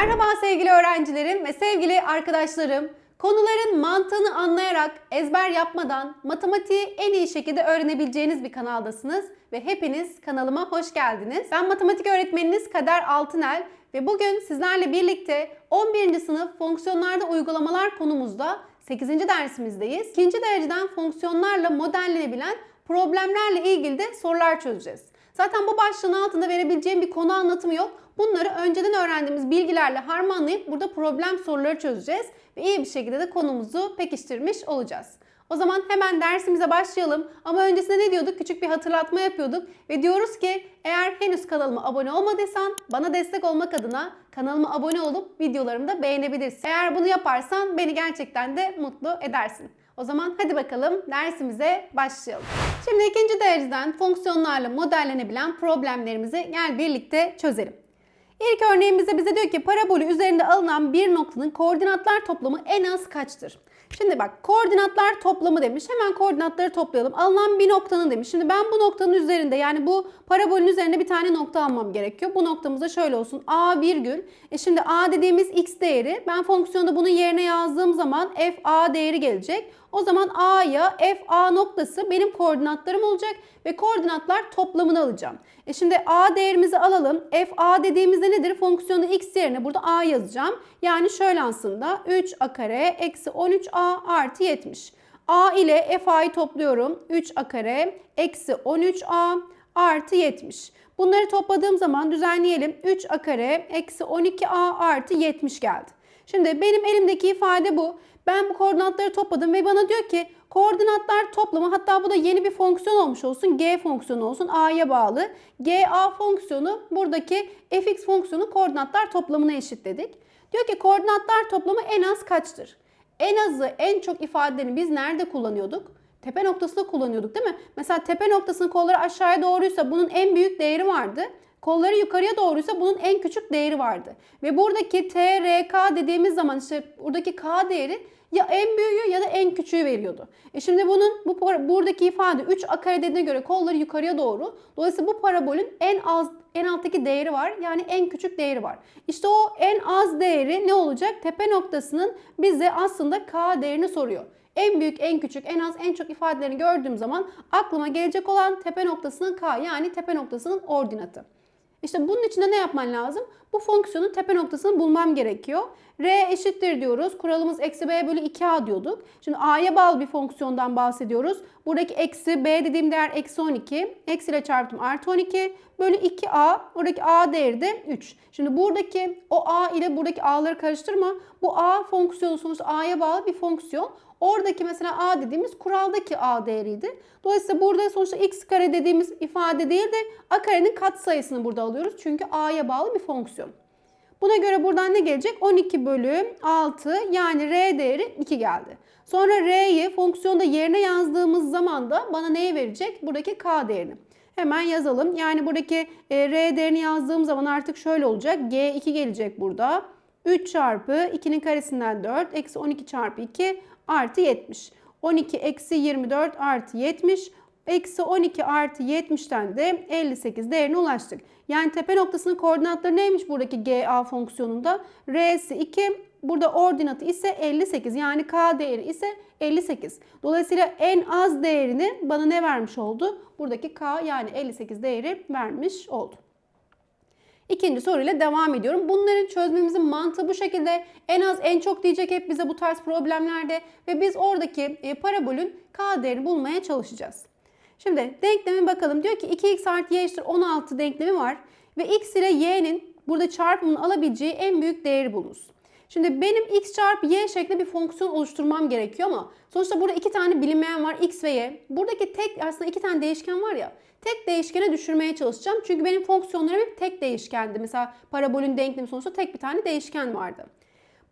Merhaba sevgili öğrencilerim ve sevgili arkadaşlarım. Konuların mantığını anlayarak ezber yapmadan matematiği en iyi şekilde öğrenebileceğiniz bir kanaldasınız ve hepiniz kanalıma hoş geldiniz. Ben matematik öğretmeniniz Kader Altınel ve bugün sizlerle birlikte 11. sınıf fonksiyonlarda uygulamalar konumuzda 8. dersimizdeyiz. İkinci dereceden fonksiyonlarla modellenebilen problemlerle ilgili de sorular çözeceğiz. Zaten bu başlığın altında verebileceğim bir konu anlatımı yok. Bunları önceden öğrendiğimiz bilgilerle harmanlayıp burada problem soruları çözeceğiz ve iyi bir şekilde de konumuzu pekiştirmiş olacağız. O zaman hemen dersimize başlayalım. Ama öncesinde ne diyorduk? Küçük bir hatırlatma yapıyorduk ve diyoruz ki eğer henüz kanalıma abone olmadıysan bana destek olmak adına kanalıma abone olup videolarımı da beğenebilirsin. Eğer bunu yaparsan beni gerçekten de mutlu edersin. O zaman hadi bakalım dersimize başlayalım. Şimdi ikinci dereceden fonksiyonlarla modellenebilen problemlerimizi gel birlikte çözelim. İlk örneğimizde bize diyor ki parabolü üzerinde alınan bir noktanın koordinatlar toplamı en az kaçtır? Şimdi bak koordinatlar toplamı demiş. Hemen koordinatları toplayalım. Alınan bir noktanın demiş. Şimdi ben bu noktanın üzerinde yani bu parabolün üzerinde bir tane nokta almam gerekiyor. Bu noktamızda şöyle olsun. A virgül. E şimdi A dediğimiz x değeri. Ben fonksiyonda bunun yerine yazdığım zaman f a değeri gelecek. O zaman A'ya f a noktası benim koordinatlarım olacak ve koordinatlar toplamını alacağım. E şimdi A değerimizi alalım. f a dediğimizde nedir? Fonksiyonu x yerine burada a yazacağım. Yani şöyle aslında 3a kare eksi 13a artı 70. a ile f a'yı topluyorum. 3a kare eksi 13a artı 70. Bunları topladığım zaman düzenleyelim. 3a kare eksi 12a artı 70 geldi. Şimdi benim elimdeki ifade bu. Ben bu koordinatları topladım ve bana diyor ki koordinatlar toplamı hatta bu da yeni bir fonksiyon olmuş olsun. G fonksiyonu olsun a'ya bağlı. GA fonksiyonu buradaki fx fonksiyonu koordinatlar toplamına eşitledik. Diyor ki koordinatlar toplamı en az kaçtır? En azı en çok ifadelerini biz nerede kullanıyorduk? Tepe noktasında kullanıyorduk değil mi? Mesela tepe noktasının kolları aşağıya doğruysa bunun en büyük değeri vardı. Kolları yukarıya doğruysa bunun en küçük değeri vardı. Ve buradaki T, R, K dediğimiz zaman işte buradaki K değeri ya en büyüğü ya da en küçüğü veriyordu. E şimdi bunun bu buradaki ifade 3 a kare dediğine göre kolları yukarıya doğru. Dolayısıyla bu parabolün en az en alttaki değeri var. Yani en küçük değeri var. İşte o en az değeri ne olacak? Tepe noktasının bize aslında K değerini soruyor. En büyük, en küçük, en az, en çok ifadelerini gördüğüm zaman aklıma gelecek olan tepe noktasının K yani tepe noktasının ordinatı. İşte bunun için de ne yapman lazım? Bu fonksiyonun tepe noktasını bulmam gerekiyor. R eşittir diyoruz. Kuralımız eksi b bölü 2a diyorduk. Şimdi a'ya bağlı bir fonksiyondan bahsediyoruz. Buradaki eksi b dediğim değer eksi 12. Eksi ile çarptım artı 12 bölü 2a. Oradaki a değeri de 3. Şimdi buradaki o a ile buradaki a'ları karıştırma. Bu a fonksiyonu sonuçta a'ya bağlı bir fonksiyon. Oradaki mesela a dediğimiz kuraldaki a değeriydi. Dolayısıyla burada sonuçta x kare dediğimiz ifade değil de a karenin katsayısını burada alıyoruz. Çünkü a'ya bağlı bir fonksiyon. Buna göre buradan ne gelecek? 12 bölü 6 yani r değeri 2 geldi. Sonra r'yi fonksiyonda yerine yazdığımız zaman da bana neyi verecek? Buradaki k değerini. Hemen yazalım. Yani buradaki e, r değerini yazdığım zaman artık şöyle olacak. g2 gelecek burada. 3 çarpı 2'nin karesinden 4 eksi 12 çarpı 2 artı 70. 12 eksi 24 artı 70. Eksi 12 artı 70'ten de 58 değerine ulaştık. Yani tepe noktasının koordinatları neymiş buradaki GA fonksiyonunda? R'si 2, burada ordinatı ise 58. Yani K değeri ise 58. Dolayısıyla en az değerini bana ne vermiş oldu? Buradaki K yani 58 değeri vermiş oldu. İkinci soruyla devam ediyorum. Bunların çözmemizin mantığı bu şekilde. En az en çok diyecek hep bize bu tarz problemlerde ve biz oradaki e, parabolün k değerini bulmaya çalışacağız. Şimdi denkleme bakalım. Diyor ki 2x artı y eşittir 16 denklemi var ve x ile y'nin burada çarpımını alabileceği en büyük değeri bulunuz. Şimdi benim x çarpı y şeklinde bir fonksiyon oluşturmam gerekiyor ama sonuçta burada iki tane bilinmeyen var x ve y. Buradaki tek aslında iki tane değişken var ya tek değişkene düşürmeye çalışacağım. Çünkü benim fonksiyonlarım hep tek değişkendi. Mesela parabolün denklemi sonuçta tek bir tane değişken vardı.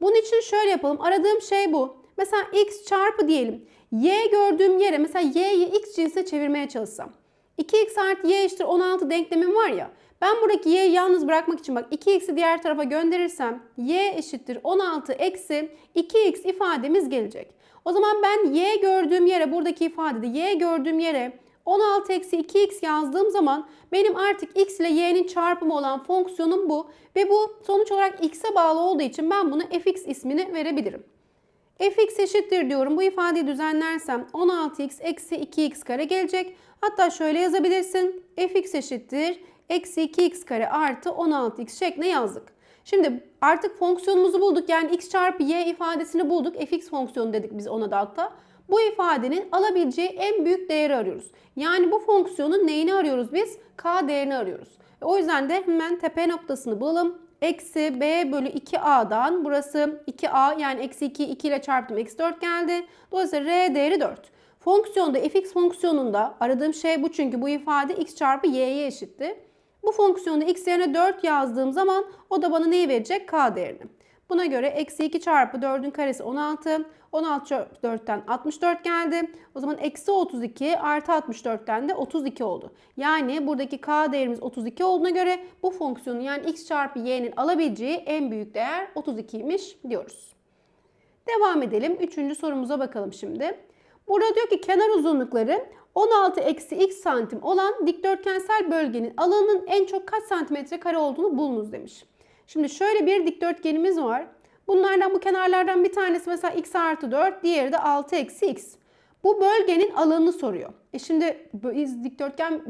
Bunun için şöyle yapalım. Aradığım şey bu. Mesela x çarpı diyelim. y gördüğüm yere mesela y'yi x cinsine çevirmeye çalışsam. 2x artı y eşittir 16 denklemim var ya. Ben buradaki y'yi yalnız bırakmak için bak 2x'i diğer tarafa gönderirsem y eşittir 16 eksi 2x ifademiz gelecek. O zaman ben y gördüğüm yere buradaki ifadede y gördüğüm yere 16 eksi 2x yazdığım zaman benim artık x ile y'nin çarpımı olan fonksiyonum bu. Ve bu sonuç olarak x'e bağlı olduğu için ben buna fx ismini verebilirim. fx eşittir diyorum. Bu ifadeyi düzenlersem 16x eksi 2x kare gelecek. Hatta şöyle yazabilirsin. fx eşittir eksi 2x kare artı 16x şeklinde yazdık. Şimdi artık fonksiyonumuzu bulduk. Yani x çarpı y ifadesini bulduk. fx fonksiyonu dedik biz ona da hatta. Bu ifadenin alabileceği en büyük değeri arıyoruz. Yani bu fonksiyonun neyini arıyoruz biz? K değerini arıyoruz. E, O yüzden de hemen tepe noktasını bulalım. Eksi b bölü 2a'dan burası 2a yani eksi 2 2 ile çarptım eksi 4 geldi. Dolayısıyla r değeri 4. Fonksiyonda fx fonksiyonunda aradığım şey bu çünkü bu ifade x çarpı y'ye eşitti. Bu fonksiyonda x yerine 4 yazdığım zaman o da bana neyi verecek? K değerini. Buna göre eksi 2 çarpı 4'ün karesi 16. 16 çarpı 4'ten 64 geldi. O zaman eksi 32 artı 64'ten de 32 oldu. Yani buradaki k değerimiz 32 olduğuna göre bu fonksiyonun yani x çarpı y'nin alabileceği en büyük değer 32'ymiş diyoruz. Devam edelim. Üçüncü sorumuza bakalım şimdi. Burada diyor ki kenar uzunlukları 16 eksi x santim olan dikdörtgensel bölgenin alanının en çok kaç santimetre kare olduğunu bulunuz demiş. Şimdi şöyle bir dikdörtgenimiz var. Bunlardan bu kenarlardan bir tanesi mesela x artı 4, diğeri de 6 eksi x. Bu bölgenin alanını soruyor. E şimdi biz dikdörtgen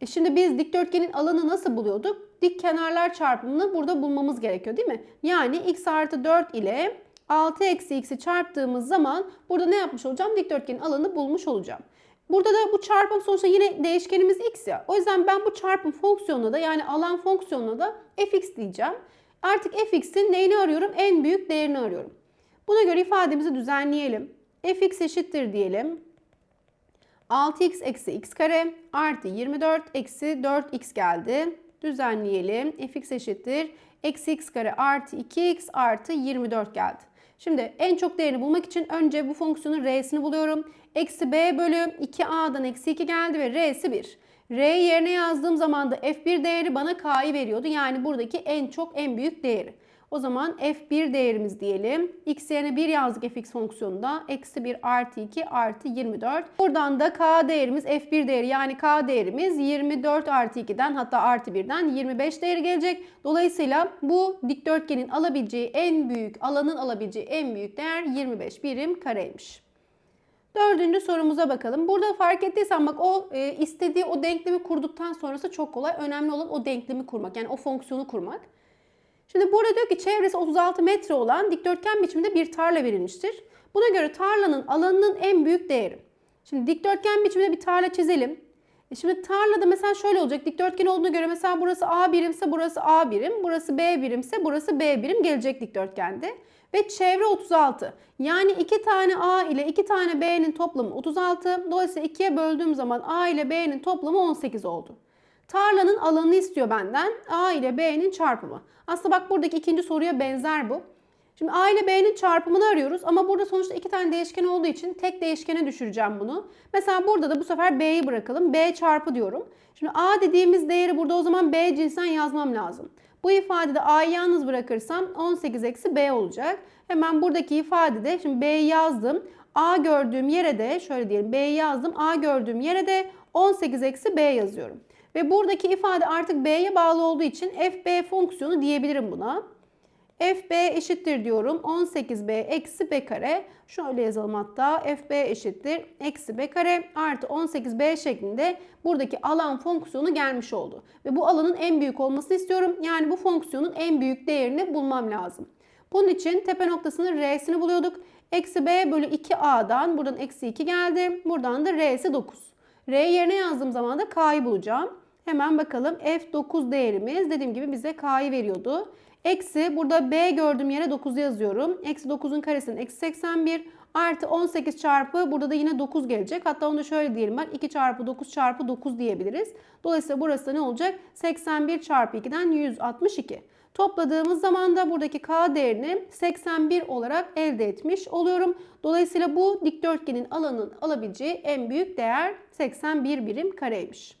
e şimdi biz dikdörtgenin alanı nasıl buluyorduk? Dik kenarlar çarpımını burada bulmamız gerekiyor değil mi? Yani x artı 4 ile 6 eksi x'i çarptığımız zaman burada ne yapmış olacağım? Dikdörtgenin alanını bulmuş olacağım. Burada da bu çarpım sonuçta yine değişkenimiz x ya. O yüzden ben bu çarpım fonksiyonuna da yani alan fonksiyonuna da fx diyeceğim. Artık fx'in neyini arıyorum? En büyük değerini arıyorum. Buna göre ifademizi düzenleyelim. fx eşittir diyelim. 6x eksi x kare artı 24 eksi 4x geldi. Düzenleyelim. fx eşittir. Eksi x kare artı 2x artı 24 geldi. Şimdi en çok değerini bulmak için önce bu fonksiyonun r'sini buluyorum. Eksi b bölü 2a'dan eksi 2 geldi ve r'si 1. R yerine yazdığım zaman da f1 değeri bana k'yı veriyordu. Yani buradaki en çok en büyük değeri. O zaman f1 değerimiz diyelim. x yerine 1 yazdık fx fonksiyonunda. Eksi 1 artı 2 artı 24. Buradan da k değerimiz f1 değeri yani k değerimiz 24 artı 2'den hatta artı 1'den 25 değeri gelecek. Dolayısıyla bu dikdörtgenin alabileceği en büyük alanın alabileceği en büyük değer 25 birim kareymiş. Dördüncü sorumuza bakalım. Burada fark ettiysen bak o e, istediği o denklemi kurduktan sonrası çok kolay. Önemli olan o denklemi kurmak. Yani o fonksiyonu kurmak. Şimdi burada diyor ki çevresi 36 metre olan dikdörtgen biçiminde bir tarla verilmiştir. Buna göre tarlanın alanının en büyük değeri. Şimdi dikdörtgen biçiminde bir tarla çizelim. E şimdi tarlada mesela şöyle olacak. Dikdörtgen olduğuna göre mesela burası A birimse burası A birim, burası B birimse burası B birim gelecek dikdörtgende. Ve çevre 36. Yani iki tane A ile iki tane B'nin toplamı 36. Dolayısıyla ikiye böldüğüm zaman A ile B'nin toplamı 18 oldu. Tarlanın alanını istiyor benden. A ile B'nin çarpımı. Aslında bak buradaki ikinci soruya benzer bu. Şimdi A ile B'nin çarpımını arıyoruz ama burada sonuçta iki tane değişken olduğu için tek değişkene düşüreceğim bunu. Mesela burada da bu sefer B'yi bırakalım. B çarpı diyorum. Şimdi A dediğimiz değeri burada o zaman B cinsinden yazmam lazım. Bu ifadede A'yı yalnız bırakırsam 18 eksi B olacak. Hemen buradaki ifadede şimdi B'yi yazdım. A gördüğüm yere de şöyle diyelim B'yi yazdım. A gördüğüm yere de 18 eksi B yazıyorum. Ve buradaki ifade artık B'ye bağlı olduğu için FB fonksiyonu diyebilirim buna. FB eşittir diyorum. 18B eksi B kare. Şöyle yazalım hatta. FB eşittir. Eksi B kare artı 18B şeklinde buradaki alan fonksiyonu gelmiş oldu. Ve bu alanın en büyük olmasını istiyorum. Yani bu fonksiyonun en büyük değerini bulmam lazım. Bunun için tepe noktasının R'sini buluyorduk. Eksi B bölü 2A'dan buradan eksi 2 geldi. Buradan da R'si 9. R yerine yazdığım zaman da K'yı bulacağım. Hemen bakalım F9 değerimiz dediğim gibi bize K'yı veriyordu. Eksi burada B gördüğüm yere 9 yazıyorum. Eksi 9'un karesinin eksi 81 artı 18 çarpı burada da yine 9 gelecek. Hatta onu da şöyle diyelim bak 2 çarpı 9 çarpı 9 diyebiliriz. Dolayısıyla burası ne olacak? 81 çarpı 2'den 162. Topladığımız zaman da buradaki K değerini 81 olarak elde etmiş oluyorum. Dolayısıyla bu dikdörtgenin alanın alabileceği en büyük değer 81 birim kareymiş.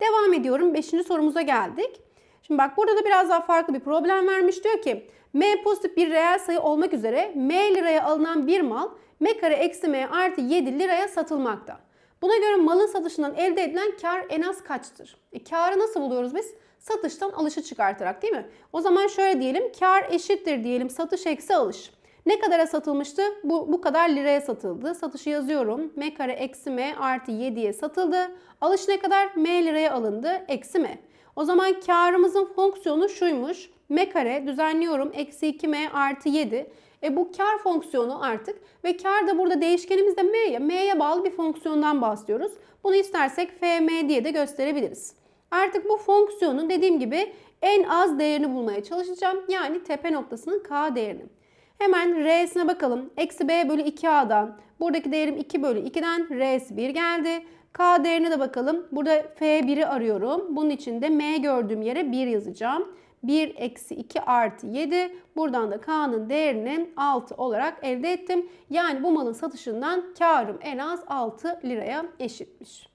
Devam ediyorum. Beşinci sorumuza geldik. Şimdi bak burada da biraz daha farklı bir problem vermiş. Diyor ki m pozitif bir reel sayı olmak üzere m liraya alınan bir mal m kare eksi m artı 7 liraya satılmakta. Buna göre malın satışından elde edilen kar en az kaçtır? E, karı nasıl buluyoruz biz? Satıştan alışı çıkartarak değil mi? O zaman şöyle diyelim. Kar eşittir diyelim satış eksi alış. Ne kadara satılmıştı? Bu, bu kadar liraya satıldı. Satışı yazıyorum. M kare eksi M artı 7'ye satıldı. Alış ne kadar? M liraya alındı. Eksi M. O zaman karımızın fonksiyonu şuymuş. M kare düzenliyorum. Eksi 2M artı 7. E bu kar fonksiyonu artık ve kar da burada değişkenimiz de M'ye. M'ye bağlı bir fonksiyondan bahsediyoruz. Bunu istersek FM diye de gösterebiliriz. Artık bu fonksiyonun dediğim gibi en az değerini bulmaya çalışacağım. Yani tepe noktasının K değerini. Hemen R'sine bakalım. Eksi B bölü 2A'dan. Buradaki değerim 2 bölü 2'den R'si 1 geldi. K değerine de bakalım. Burada F1'i arıyorum. Bunun için de M gördüğüm yere 1 yazacağım. 1 eksi 2 artı 7. Buradan da K'nın değerini 6 olarak elde ettim. Yani bu malın satışından karım en az 6 liraya eşitmiş.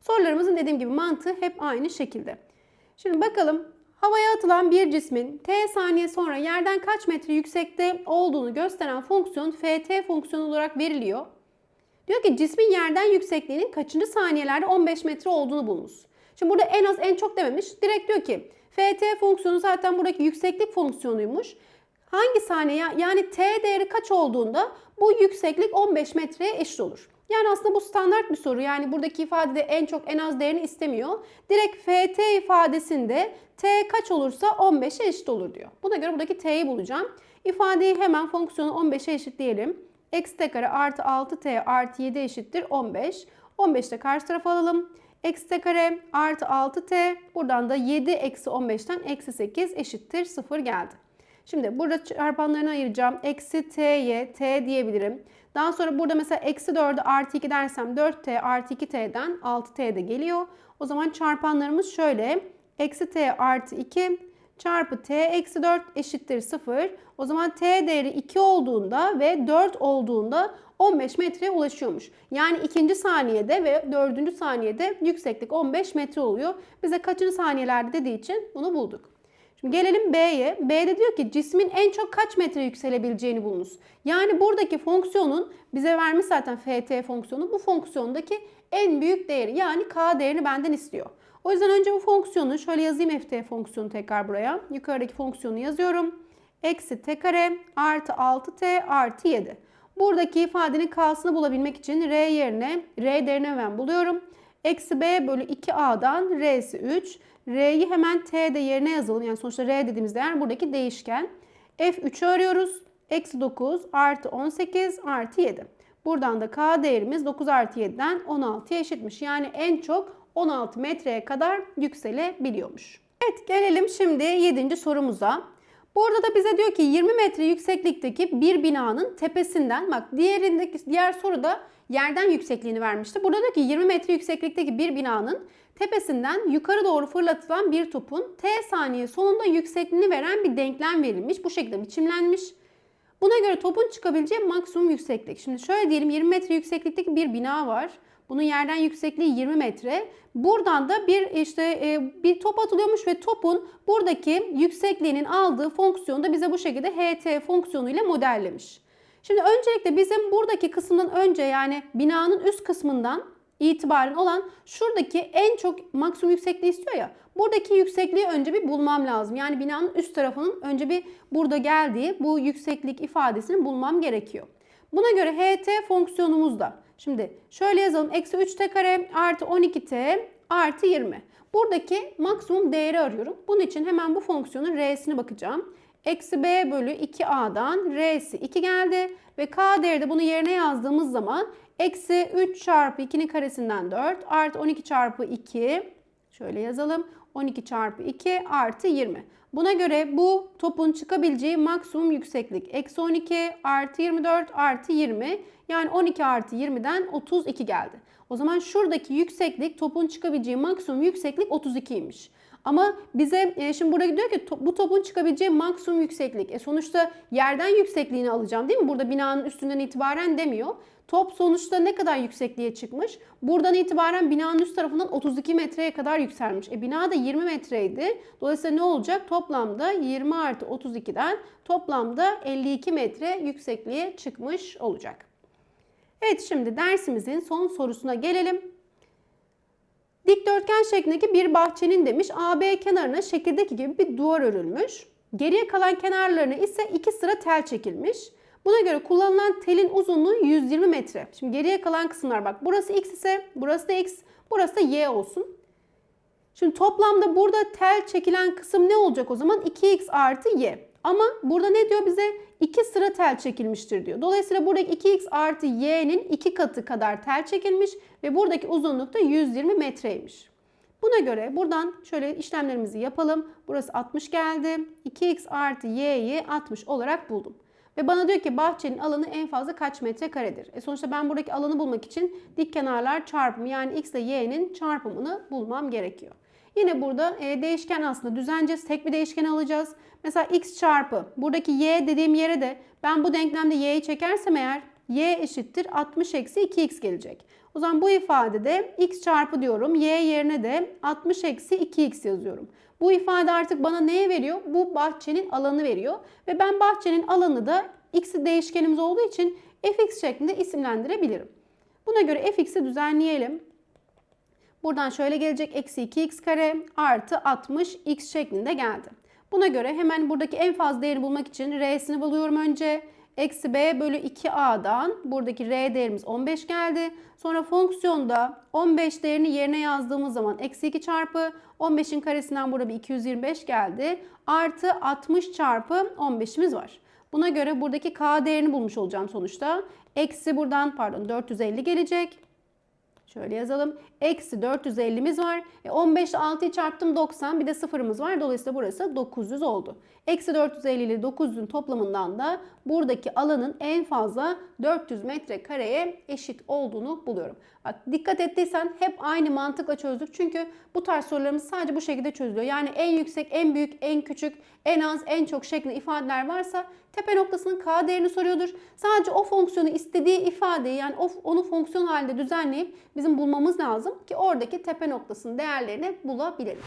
Sorularımızın dediğim gibi mantığı hep aynı şekilde. Şimdi bakalım havaya atılan bir cismin t saniye sonra yerden kaç metre yüksekte olduğunu gösteren fonksiyon ft fonksiyonu olarak veriliyor. Diyor ki cismin yerden yüksekliğinin kaçıncı saniyelerde 15 metre olduğunu bulmuş. Şimdi burada en az en çok dememiş. Direkt diyor ki ft fonksiyonu zaten buradaki yükseklik fonksiyonuymuş. Hangi saniye yani t değeri kaç olduğunda bu yükseklik 15 metreye eşit olur. Yani aslında bu standart bir soru. Yani buradaki ifadede en çok en az değerini istemiyor. Direkt ft ifadesinde t kaç olursa 15'e eşit olur diyor. Buna göre buradaki t'yi bulacağım. İfadeyi hemen fonksiyonu 15'e eşitleyelim. x t kare artı 6t artı 7 eşittir 15. 15 de karşı tarafa alalım. x t kare artı 6t buradan da 7 eksi 15'ten eksi 8 eşittir 0 geldi. Şimdi burada çarpanlarını ayıracağım. Eksi t'ye t diyebilirim. Daha sonra burada mesela eksi 4'ü artı 2 dersem 4t artı 2t'den 6t de geliyor. O zaman çarpanlarımız şöyle. Eksi t artı 2 çarpı t eksi 4 eşittir 0. O zaman t değeri 2 olduğunda ve 4 olduğunda 15 metreye ulaşıyormuş. Yani ikinci saniyede ve dördüncü saniyede yükseklik 15 metre oluyor. Bize kaçıncı saniyelerde dediği için bunu bulduk. Şimdi gelelim B'ye. B'de diyor ki cismin en çok kaç metre yükselebileceğini bulunuz. Yani buradaki fonksiyonun bize vermiş zaten ft fonksiyonu. Bu fonksiyondaki en büyük değeri yani k değerini benden istiyor. O yüzden önce bu fonksiyonu şöyle yazayım ft fonksiyonu tekrar buraya. Yukarıdaki fonksiyonu yazıyorum. Eksi t kare artı 6t artı 7. Buradaki ifadenin k'sını bulabilmek için r yerine r değerini hemen buluyorum. Eksi b bölü 2a'dan r'si 3. R'yi hemen T'de yerine yazalım. Yani sonuçta R dediğimiz değer buradaki değişken. F3'ü arıyoruz. Eksi 9 artı 18 artı 7. Buradan da K değerimiz 9 artı 7'den 16'ya eşitmiş. Yani en çok 16 metreye kadar yükselebiliyormuş. Evet gelelim şimdi 7. sorumuza. Burada da bize diyor ki 20 metre yükseklikteki bir binanın tepesinden bak diğerindeki diğer soruda yerden yüksekliğini vermişti. Burada diyor ki 20 metre yükseklikteki bir binanın tepesinden yukarı doğru fırlatılan bir topun t saniye sonunda yüksekliğini veren bir denklem verilmiş. Bu şekilde biçimlenmiş. Buna göre topun çıkabileceği maksimum yükseklik. Şimdi şöyle diyelim 20 metre yükseklikteki bir bina var. Bunun yerden yüksekliği 20 metre. Buradan da bir işte e, bir top atılıyormuş ve topun buradaki yüksekliğinin aldığı fonksiyonu da bize bu şekilde ht fonksiyonu ile modellemiş. Şimdi öncelikle bizim buradaki kısımdan önce yani binanın üst kısmından itibaren olan şuradaki en çok maksimum yüksekliği istiyor ya. Buradaki yüksekliği önce bir bulmam lazım. Yani binanın üst tarafının önce bir burada geldiği bu yükseklik ifadesini bulmam gerekiyor. Buna göre ht fonksiyonumuz da. Şimdi şöyle yazalım. Eksi 3t kare artı 12t artı 20. Buradaki maksimum değeri arıyorum. Bunun için hemen bu fonksiyonun r'sine bakacağım. Eksi b bölü 2a'dan r'si 2 geldi. Ve k değeri de bunu yerine yazdığımız zaman eksi 3 çarpı 2'nin karesinden 4 artı 12 çarpı 2 şöyle yazalım. 12 çarpı 2 artı 20. Buna göre bu topun çıkabileceği maksimum yükseklik eksi 12 artı 24 artı 20 yani 12 artı 20'den 32 geldi. O zaman şuradaki yükseklik topun çıkabileceği maksimum yükseklik 32'ymiş. Ama bize e, şimdi burada diyor ki to, bu topun çıkabileceği maksimum yükseklik. E sonuçta yerden yüksekliğini alacağım değil mi? Burada binanın üstünden itibaren demiyor. Top sonuçta ne kadar yüksekliğe çıkmış? Buradan itibaren binanın üst tarafından 32 metreye kadar yükselmiş. E bina da 20 metreydi. Dolayısıyla ne olacak? Toplamda 20 artı 32'den toplamda 52 metre yüksekliğe çıkmış olacak. Evet şimdi dersimizin son sorusuna gelelim. Dikdörtgen şeklindeki bir bahçenin demiş AB kenarına şekildeki gibi bir duvar örülmüş. Geriye kalan kenarlarına ise iki sıra tel çekilmiş. Buna göre kullanılan telin uzunluğu 120 metre. Şimdi geriye kalan kısımlar bak burası x ise burası da x, burası da y olsun. Şimdi toplamda burada tel çekilen kısım ne olacak o zaman? 2x artı y. Ama burada ne diyor bize? 2 sıra tel çekilmiştir diyor. Dolayısıyla buradaki 2x artı y'nin 2 katı kadar tel çekilmiş ve buradaki uzunluk da 120 metreymiş. Buna göre buradan şöyle işlemlerimizi yapalım. Burası 60 geldi. 2x artı y'yi 60 olarak buldum. Ve bana diyor ki bahçenin alanı en fazla kaç metrekaredir? E sonuçta ben buradaki alanı bulmak için dik kenarlar çarpımı yani x ile y'nin çarpımını bulmam gerekiyor. Yine burada e, değişken aslında düzeneceğiz. Tek bir değişken alacağız. Mesela x çarpı buradaki y dediğim yere de ben bu denklemde y'yi çekersem eğer y eşittir 60 eksi 2x gelecek. O zaman bu ifadede x çarpı diyorum. y yerine de 60 eksi 2x yazıyorum. Bu ifade artık bana neye veriyor? Bu bahçenin alanı veriyor. Ve ben bahçenin alanı da x'i değişkenimiz olduğu için fx şeklinde isimlendirebilirim. Buna göre fx'i düzenleyelim. Buradan şöyle gelecek eksi 2x kare artı 60 x şeklinde geldi. Buna göre hemen buradaki en fazla değeri bulmak için r'sini buluyorum önce. Eksi b bölü 2a'dan buradaki r değerimiz 15 geldi. Sonra fonksiyonda 15 değerini yerine yazdığımız zaman eksi 2 çarpı 15'in karesinden burada bir 225 geldi. Artı 60 çarpı 15'imiz var. Buna göre buradaki k değerini bulmuş olacağım sonuçta. Eksi buradan pardon 450 gelecek. Şöyle yazalım. Eksi 450'miz var. E 15 ile 6'yı çarptım 90. Bir de sıfırımız var. Dolayısıyla burası 900 oldu. Eksi 450 ile 900'ün toplamından da buradaki alanın en fazla 400 metrekareye eşit olduğunu buluyorum. Dikkat ettiysen hep aynı mantıkla çözdük. Çünkü bu tarz sorularımız sadece bu şekilde çözülüyor. Yani en yüksek, en büyük, en küçük, en az, en çok şeklinde ifadeler varsa tepe noktasının k değerini soruyordur. Sadece o fonksiyonu istediği ifadeyi yani onu fonksiyon halinde düzenleyip bizim bulmamız lazım ki oradaki tepe noktasının değerlerini bulabilelim.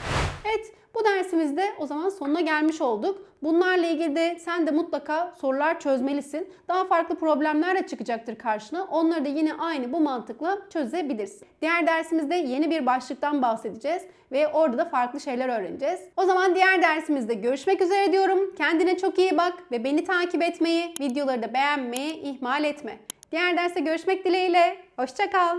Evet bu dersimizde o zaman sonuna gelmiş olduk. Bunlarla ilgili de sen de mutlaka sorular çözmelisin. Daha farklı problemler de çıkacaktır karşına. Onları da yine aynı bu mantıkla çözebilirsin. Diğer dersimizde yeni bir başlıktan bahsedeceğiz ve orada da farklı şeyler öğreneceğiz. O zaman diğer dersimizde görüşmek üzere diyorum. Kendine çok iyi bak ve beni takip etmeyi, videoları da beğenmeyi ihmal etme. Diğer derste görüşmek dileğiyle. Hoşça kal.